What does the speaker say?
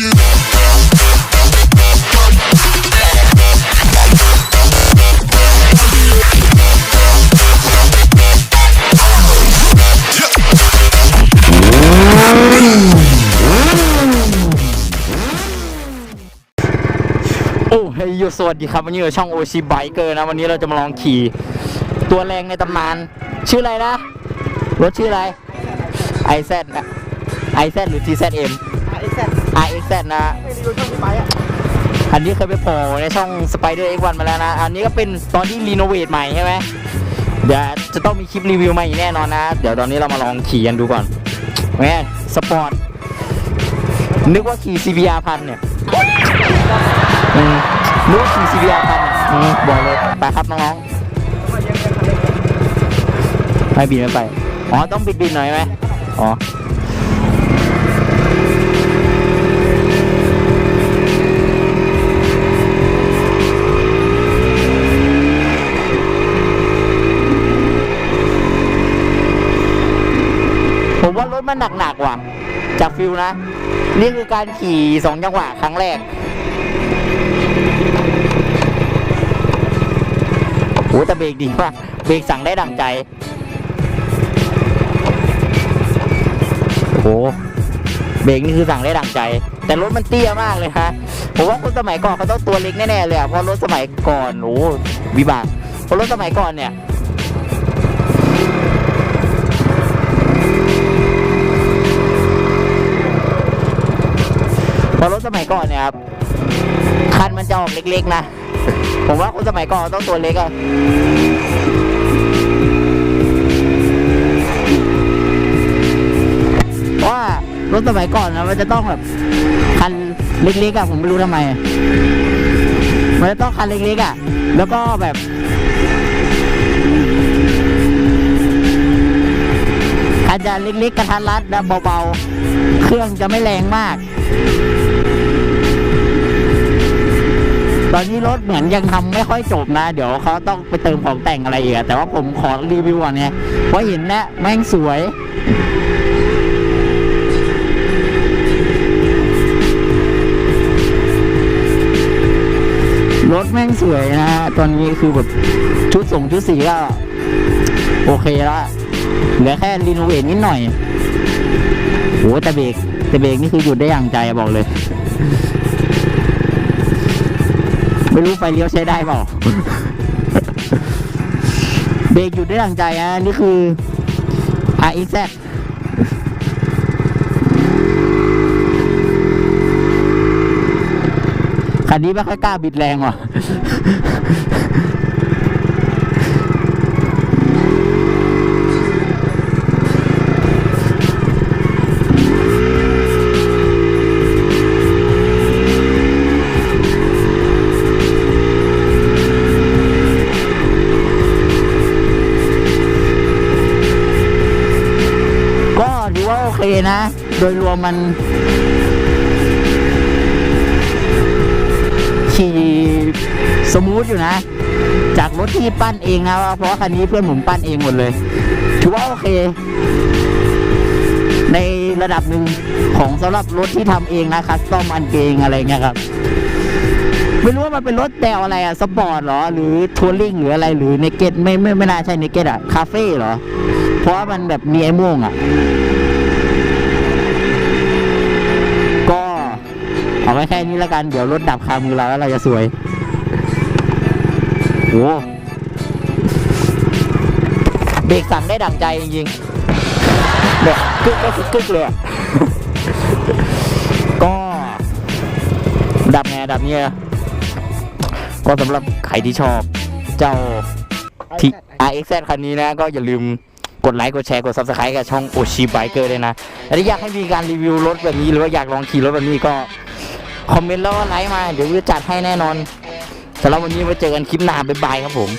โอ้เฮยโยสวัสดีครับวันนี้เราช่องโอชิไบเกอร์นะ วันนี้เราจะมาลองขี่ ตัวแรงในตำนาน ชื่ออะไรนะ รถชื่ออะไร i z นะ i z หรือจีเซนเอ็ม TZM RXZ นะอันนี้เคยไปโผล่ในช่อง Spider X1 มาแล้วนะ อันนี้ก็เป็นตอนที่รีโนเวทใหม่ใช่ไหมเดี๋ยวจะต้องมีคลิปรีวิวมาอีกแน่นอนนะ เดี๋ยวตอนนี้เรามาลองขี่กันดูก่อนแม่สปอร์ต นึกว่าขี่ CBR พันเนี่ยอืมนึกว่าขี่ CBR พันเนี่ยอืมบอกเลยไปครับน้องๆไม่บินไม่ไป อ๋อ ต้องบิดบินหน่อยไหมอ๋อ ว่ารถมันหนักๆว่ะ จากฟิลนะ นี่คือการขี่สองจังหวะครั้งแรกโอ้แต่เบรกดีป่ะเบรกสั่งได้ดังใจ โอ้โหเบรกนี่คือสั่งได้ดังใจ แต่รถมันเตี้ยมากเลยฮะผมว่าคนสมัยก่อนเขาต้องตัวเล็กแน่ๆเลยอะเพราะรถสมัยก่อนโอ้วิบากเพราะรถสมัยก่อนเนี่ย รถสมัยก่อนเนี่ยครับคันมันจะออกเล็กๆนะ ผมว่าคนสมัยก่อนต้องตัวเล็กอะเพราะว่ารถสมัยก่อนนะมันจะต้องแบบคันเล็กๆอะผมไม่รู้ทำไม มันจะต้องคันเล็กๆอะแล้วก็แบบคันจะเล็กๆกระทัดรัดนะเบาๆ เครื่องจะไม่แรงมาก ตอนนี้รถเหมือนยังทำไม่ค่อยจบนะ เดี๋ยวเขาต้องไปเติมของแต่งอะไรอีกแต่ว่าผมขอรีวิวก่อนเนี่ยเพราะเห็นนะแม่งสวยรถแม่งสวยนะฮะ ตอนนี้คือแบบชุดส่งชุดสีก็โอเคล้วเหลือแค่รีโนเวทนิดหน่อยโหแต่เบรกแต่เบรกนี่คือหยุดได้อย่างใจบอกเลย ไม่รู้ไฟเลี้ยวใช้ได้เปล่า เบรกหยุดได้ดังใจนะนี่คือ RX-Z คันนี้ไม่ค่อยกล้าบิดแรงว่ะ ว่าโอเคนะ โดยรวมมันขี่สมูทอยู่นะ จากรถที่ปั้นเองนะ เพราะว่าคันนี้เพื่อนผมปั้นเองหมดเลย ถือว่าโอเค ในระดับหนึ่งของสำหรับรถที่ทำเองนะคัสตอมอันเกงอะไรเงี้ยครับไม่รู้ว่ามันเป็นรถแนวอะไรอะสปอร์ตเหรอ หรือทัวริงหรืออะไรหรือเนเกตไม่ไม่ไม่น่าใช่เนเกตอะคาเฟ่เหรอ เพราะว่ามันแบบมีไอ้ม่วงอะก็ เอาไว้แค่นี้แล้วกันเดี๋ยวรถดับคามือเราแล้วเราจะสวยโอ้เบรกสั่งได้ดั่งใจจริงๆแบบกึกก็คือกึกเลยก็ดับไงดับเนี่ยก็สำหรับใครที่ชอบเจ้าที่ RX คันนี้นะ ก็อย่าลืมกดไลค์กดแชร์กด Subscribe กับช่อง Oshi Biker ด้วยนะและถ้าอยากให้มีการรีวิวรถแบบนี้ หรือว่าอยากลองขี่รถแบบนี้ก็ คอมเมนต์แล้วก็ไลค์มา เดี๋ยวจะจัดให้แน่นอนสำหรับวันนี้ไว้เจอกันคลิปหน้าบ๊ายบายครับผม